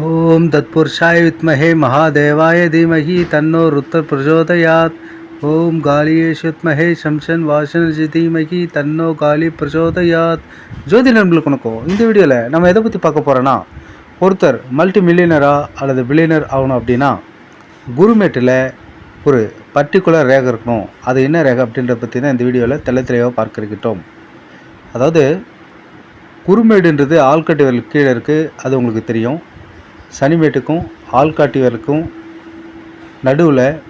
ஓம் தத்புருஷாய வித்மஹே மகாதேவாய தீமஹி தன்னோ ருத்த பிரச்சோதயாத் ஓம் காலியேஷுத்மஹே சம்சன் வாசனஜி தீமகி தன்னோ காலி பிரச்சோதயாத் ஜோதி நண்பர்களுக்கு வணக்கம். இந்த வீடியோவில் நம்ம எதை பற்றி பார்க்க போகிறோன்னா ஒருத்தர் மல்டி மில்லியனரா அல்லது பில்லியனர் ஆகணும் அப்படின்னா குருமேட்டில் ஒரு பர்டிகுலர் ரேகை இருக்கணும். அது என்ன ரேகை அப்படின்றத பற்றி தான் இந்த வீடியோவில் தெள்ள தெளிவாக அதாவது குருமேடுன்றது ஆள்காட்டி கீழே இருக்குது அது உங்களுக்கு தெரியும். சனிமேட்டுக்கும் ஆள்காட்டியருக்கும் நடுவில்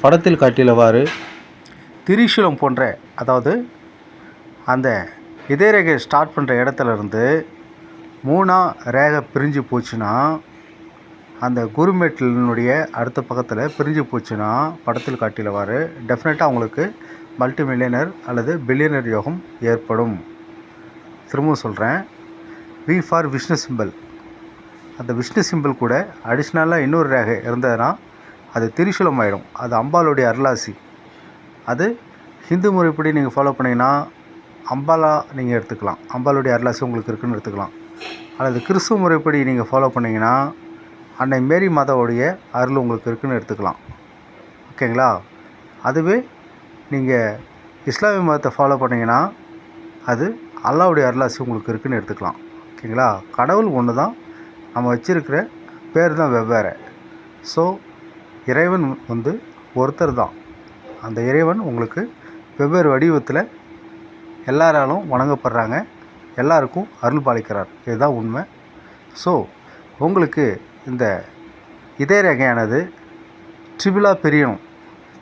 படத்தில் காட்டியவாறு திரிசூலம் போன்ற அதாவது அந்த இதய ரேகை ஸ்டார்ட் பண்ணுற இடத்துலருந்து மூணாக மூணா ரேகை பிரிஞ்சு போச்சுன்னா அந்த குருமேட்டினுடைய அடுத்த பக்கத்தில் பிரிஞ்சு போச்சுன்னா படத்தில் காட்டியவாறு டெஃபினட்டாக அவங்களுக்கு மல்டி மில்லியனர் அல்லது பில்லியனர் யோகம் ஏற்படும். திரும்பவும் சொல்கிறேன் வி ஃபார் விஷ்ணு சிம்பல் அந்த விஷ்ணு சிம்பிள் கூட அடிஷ்னலாக இன்னொரு ரேகை இருந்ததுன்னா அது திரிசூலம் ஆகிடும் அது அம்பாளுடைய அருளாசி. அது ஹிந்து முறைப்படி நீங்கள் ஃபாலோ பண்ணிங்கன்னா அம்பாலா நீங்கள் எடுத்துக்கலாம். அம்பாளுடைய அருளாசி உங்களுக்கு இருக்குன்னு எடுத்துக்கலாம். அல்லது கிறிஸ்துவ முறைப்படி நீங்கள் ஃபாலோ பண்ணிங்கன்னா அன்னை மேரி மாதாவுடைய அருள் உங்களுக்கு இருக்குன்னு எடுத்துக்கலாம். ஓகேங்களா அதுவே நீங்கள் இஸ்லாமிய மதத்தை ஃபாலோ பண்ணிங்கன்னா அது அல்லாவுடைய அருளாசி உங்களுக்கு இருக்குன்னு எடுத்துக்கலாம். ஓகேங்களா கடவுள் ஒன்று தான் நம்ம வச்சிருக்கிற பேர் தான் வெவ்வேறு. ஸோ இறைவன் வந்து ஒருத்தர் தான். அந்த இறைவன் உங்களுக்கு வெவ்வேறு வடிவத்தில் எல்லாராலும் வணங்கப்படுறாங்க. எல்லாருக்கும் அருள் பாலிக்கிறார். இதுதான் உண்மை. ஸோ உங்களுக்கு இந்த இதய ரேகையானது ட்ரிபிளாக பிரியணும்.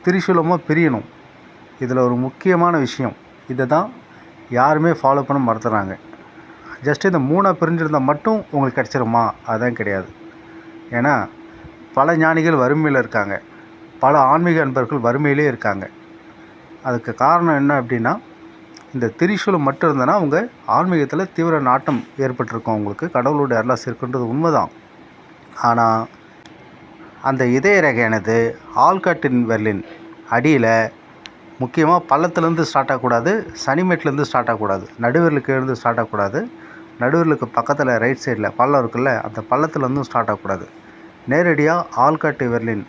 திரிசூலமாக பிரியணும். இதில் ஒரு முக்கியமான விஷயம். இதை தான் யாருமே ஃபாலோ பண்ண மறுத்துறாங்க ஜஸ்ட் இந்த மூணாக பிரிஞ்சிருந்தால் மட்டும் உங்களுக்கு கிடச்சிருமா? அதுதான் கிடையாது. ஏன்னா பல ஞானிகள் வறுமையில் இருக்காங்க. பல ஆன்மீக அன்பர்கள் வறுமையிலே இருக்காங்க. அதுக்கு காரணம் என்ன அப்படின்னா இந்த திரிசூலம் மட்டும் இருந்ததுன்னா அவங்க ஆன்மீகத்தில் தீவிர நாட்டம் ஏற்பட்டிருக்கும். அவங்களுக்கு கடவுளுடைய அருளாசி இருக்குன்றது உண்மைதான். ஆனால் அந்த இதய ரகையானது ஆல்காட்டின் வெர்லின் அடியில் முக்கியமாக பள்ளத்துலேருந்து ஸ்டார்ட் ஆகக்கூடாது சனிமேட்லேருந்து ஸ்டார்ட் ஆகக்கூடாது. நடுவர்களுக்கு இருந்து ஸ்டார்ட் ஆகக்கூடாது. நடுவர்களுக்கு பக்கத்தில் ரைட் சைடில் பள்ளம் இருக்குல்ல அந்த பள்ளத்துலேருந்தும் ஸ்டார்ட் ஆகக்கூடாது. நேரடியாக ஆள்காட்டு விரலின்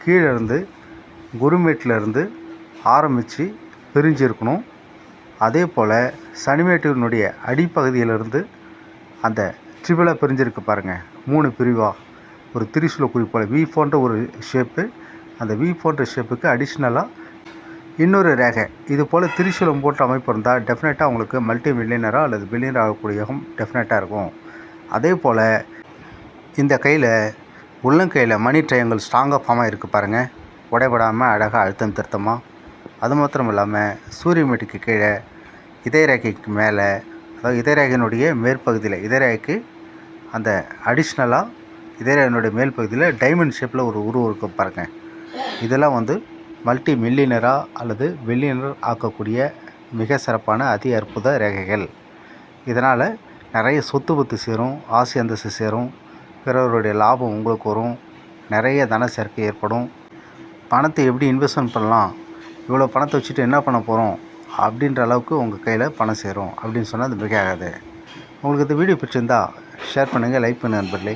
கீழே இருந்து குருமேட்டிலேருந்து ஆரம்பித்து பிரிஞ்சிருக்கணும் அதே போல் சனிமேட்டினுடைய அடிப்பகுதியிலிருந்து அந்த ட்ரிபிளாக பிரிஞ்சிருக்கு பாருங்கள் மூணு பிரிவாக ஒரு திரிசூல குறிப்போல் வி போன்ற ஒரு ஷேப்பு அந்த வி போன்ற ஷேப்புக்கு அடிஷ்னலாக இன்னொரு ரேகை. இது போல் திரிசூலம் போட்டு அமைப்பு இருந்தால் டெஃபினட்டாக உங்களுக்கு மல்டி மில்லியனராக அல்லது பில்லியனர் ஆகக்கூடிய யோகம் டெஃபினட்டாக இருக்கும். அதே போல் இந்த கையில் உள்ளங்கையில் மணி ட்ரையாங்கிள் ஸ்ட்ராங்காக ஃபார்மாக இருக்குது பாருங்கள் உடைபடாமல் அழகாக அழுத்தம் திருத்தமாக அது மாத்திரம் இல்லாமல் சூரிய மீட்டுக்கு கீழே இதய ரேகைக்கு மேலே அதாவது இதய ரேகையினுடைய மேற்பகுதியில் இதய ரேகைக்கு அந்த அடிஷ்னலாக இதய ரேகையினுடைய மேல் பகுதியில் டைமண்ட் ஷேப்பில் ஒரு உருவம் இருக்கும் பாருங்கள் இதெல்லாம் வந்து மல்டி மில்லியனரா அல்லது மில்லினர் ஆக்கக்கூடிய மிக சிறப்பான அதி அற்புத ரேகைகள். இதனால் நிறைய சொத்து பத்து சேரும் ஆசை அந்தஸ்து சேரும் பிறருடைய லாபம் உங்களுக்கு வரும் நிறைய தன சேர்க்கை ஏற்படும். பணத்தை எப்படி இன்வெஸ்ட்மெண்ட் பண்ணலாம்? இவ்வளோ பணத்தை வச்சுட்டு என்ன பண்ண போகிறோம் அப்படின்ற அளவுக்கு உங்கள் கையில் பணம் சேரும் அப்படின்னு சொன்னால் அது மிக ஆகாது உங்களுக்கு இந்த வீடியோ பிடிச்சிருந்தா ஷேர் பண்ணுங்கள் லைக் பண்ணுங்கள் நண்பர்களே.